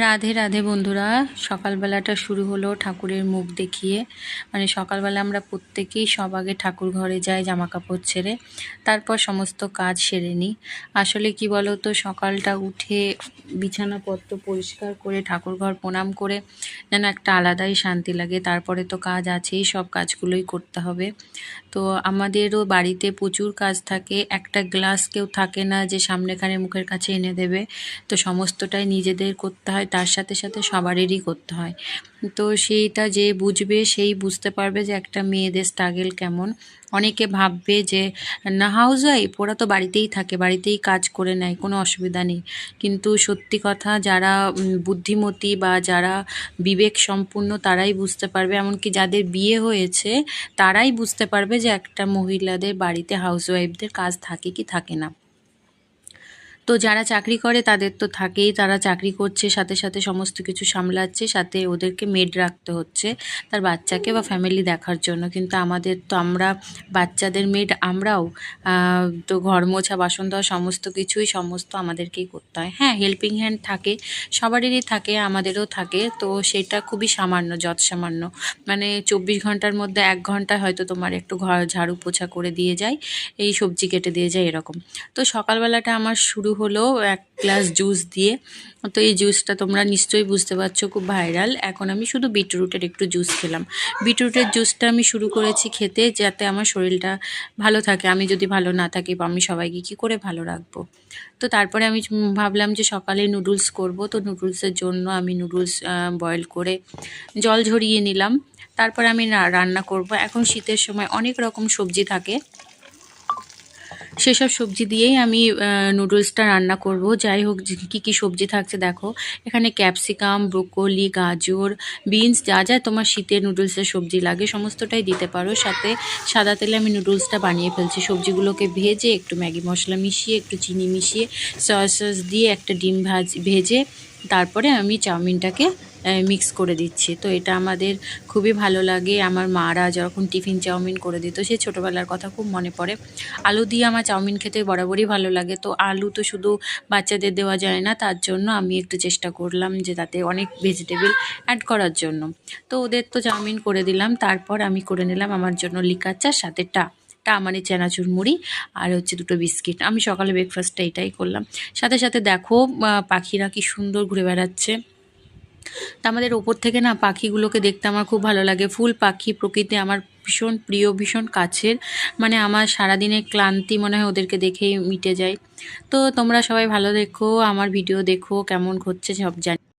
রাধে রাধে বন্ধুরা। সকালবেলাটা শুরু হলো ঠাকুরের মুখ দেখিয়ে। মানে সকালবেলা আমরা প্রত্যেকেই সব আগে ঠাকুর ঘরে যাই জামা কাপড় ছেড়ে। তারপর সমস্ত কাজ সেরে নিই। আসলে কি বলো তো সকালটা উঠে বিছানাপত্র পরিষ্কার করে ঠাকুর ঘর প্রণাম করে যেন একটা আলাদাই শান্তি লাগে। তারপরে তো কাজ আছেই, সব কাজগুলোই করতে হবে। তো আমাদেরও বাড়িতে প্রচুর কাজ থাকে। একটা গ্লাস কেউ থাকে না যে সামনেখানে মুখের কাছে এনে দেবে। তো সমস্তটাই নিজেদের করতে হয়, তার সাথে সাথে সবারেরই করতে হয়। তো সেইটা যে বুঝবে, সেই বুঝতে পারবে যে একটা মেয়েদের স্ট্রাগেল কেমন। অনেকে ভাববে যে, না হাউস ওয়াইফ ওরা তো বাড়িতেই থাকে, বাড়িতেই কাজ করে নেয়, কোনো অসুবিধা নেই। কিন্তু সত্যি কথা, যারা বুদ্ধিমতী বা যারা বিবেক সম্পূর্ণ তারাই বুঝতে পারবে। এমনকি যাদের বিয়ে হয়েছে, তারাই বুঝতে পারবে যে একটা মহিলাদের বাড়িতে হাউস ওয়াইফদের কাজ থাকে কি থাকে না। তো যারা চাকরি করে, তাদের তো থাকেই। তারা চাকরি করছে, সাথে সাথে সমস্ত কিছু সামলাচ্ছে, সাথে ওদেরকে মেড রাখতে হচ্ছে, তার বাচ্চাকে বা ফ্যামিলি দেখার জন্য। কিন্তু আমাদের তো আমরা, বাচ্চাদের মেড আমরাও তো ঘর মোছা, বাসন দেওয়া সমস্ত কিছুই, সমস্ত আমাদেরকেই করতে হয়। হ্যাঁ হেল্পিং হ্যান্ড থাকে সবারই থাকে, আমাদেরও থাকে। তো সেটা খুবই সামান্য যৎ সামান্য। মানে চব্বিশ ঘণ্টার মধ্যে এক ঘণ্টা হয়তো তোমার একটু ঘর, ঝাড়ু, পোছা করে দিয়ে যায়, এই সবজি কেটে দিয়ে যায়, এরকম। তো সকালবেলাটা আমার শুরু হলো এক গ্লাস জুস দিয়ে। তো এই জুসটা তোমরা নিশ্চয়ই বুঝতে পারছ খুব ভাইরাল এখন আমি শুধু বিটরুটের একটু জুস খেলাম। বিটরুটের জুসটা আমি শুরু করেছি খেতে যাতে আমার শরীরটা ভালো থাকে। আমি যদি ভালো না থাকি বা আমি সবাইকে কী করে ভালো রাখব? তো তারপরে আমি ভাবলাম যে সকালে নুডলস করব। তো নুডলসের জন্য আমি নুডলস বয়েল করে জল ঝরিয়ে নিলাম। তারপর আমি রান্না করব। এখন শীতের সময় অনেক রকম সবজি থাকে। সেসব সবজি দিয়েই আমি নুডলসটা রান্না করব। যাই হোক কী কী সবজি থাকছে দেখো। এখানে ক্যাপসিকাম ব্রোকলি গাজর বিনস যা যা তোমার শীতের নুডলসের সবজি লাগে, সমস্তটাই দিতে পারো। সাথে সাদা তেলে আমি নুডলসটা বানিয়ে ফেলছি। সবজিগুলোকে ভেজে একটু ম্যাগি মশলা মিশিয়ে, একটু চিনি মিশিয়ে সস সস দিয়ে একটা ডিম ভাজ, ভেজে তারপরে আমি চাউমিনটাকে মিক্স করে দিচ্ছি। তো এটা আমাদের খুবই ভালো লাগে। আমার মারা যখন টিফিন চাউমিন করে দিত, সে ছোটোবেলার কথা খুব মনে পড়ে। আলু দিয়ে আমার চাউমিন খেতে বরাবরই ভালো লাগে। তো আলু তো শুধু বাচ্চাদের দেওয়া যায় না, তার জন্য আমি একটু চেষ্টা করলাম যে তাতে অনেক ভেজিটেবল অ্যাড করার জন্য। তো ওদের তো চাউমিন করে দিলাম। তারপর আমি করে নিলাম আমার জন্য লিকার সাথে টা। টা মানে চানাচুর মুড়ি আর হচ্ছে দুটো বিস্কিট। আমি সকালে ব্রেকফাস্টটা এটাই করলাম। সাথে সাথে দেখো পাখিরা কি সুন্দর ঘুরে বেড়াচ্ছে। তা আমাদের ওপর থেকে না পাখিগুলোকে দেখতে আমার খুব ভালো লাগে। ফুল পাখি প্রকৃতি আমার ভীষণ প্রিয়, ভীষণ কাছের। মানে আমার সারাদিনের ক্লান্তি মনে হয় ওদেরকে দেখেই মিটে যায়। তো তোমরা সবাই ভালো দেখো, আমার ভিডিও দেখো, কেমন হচ্ছে সব জানি।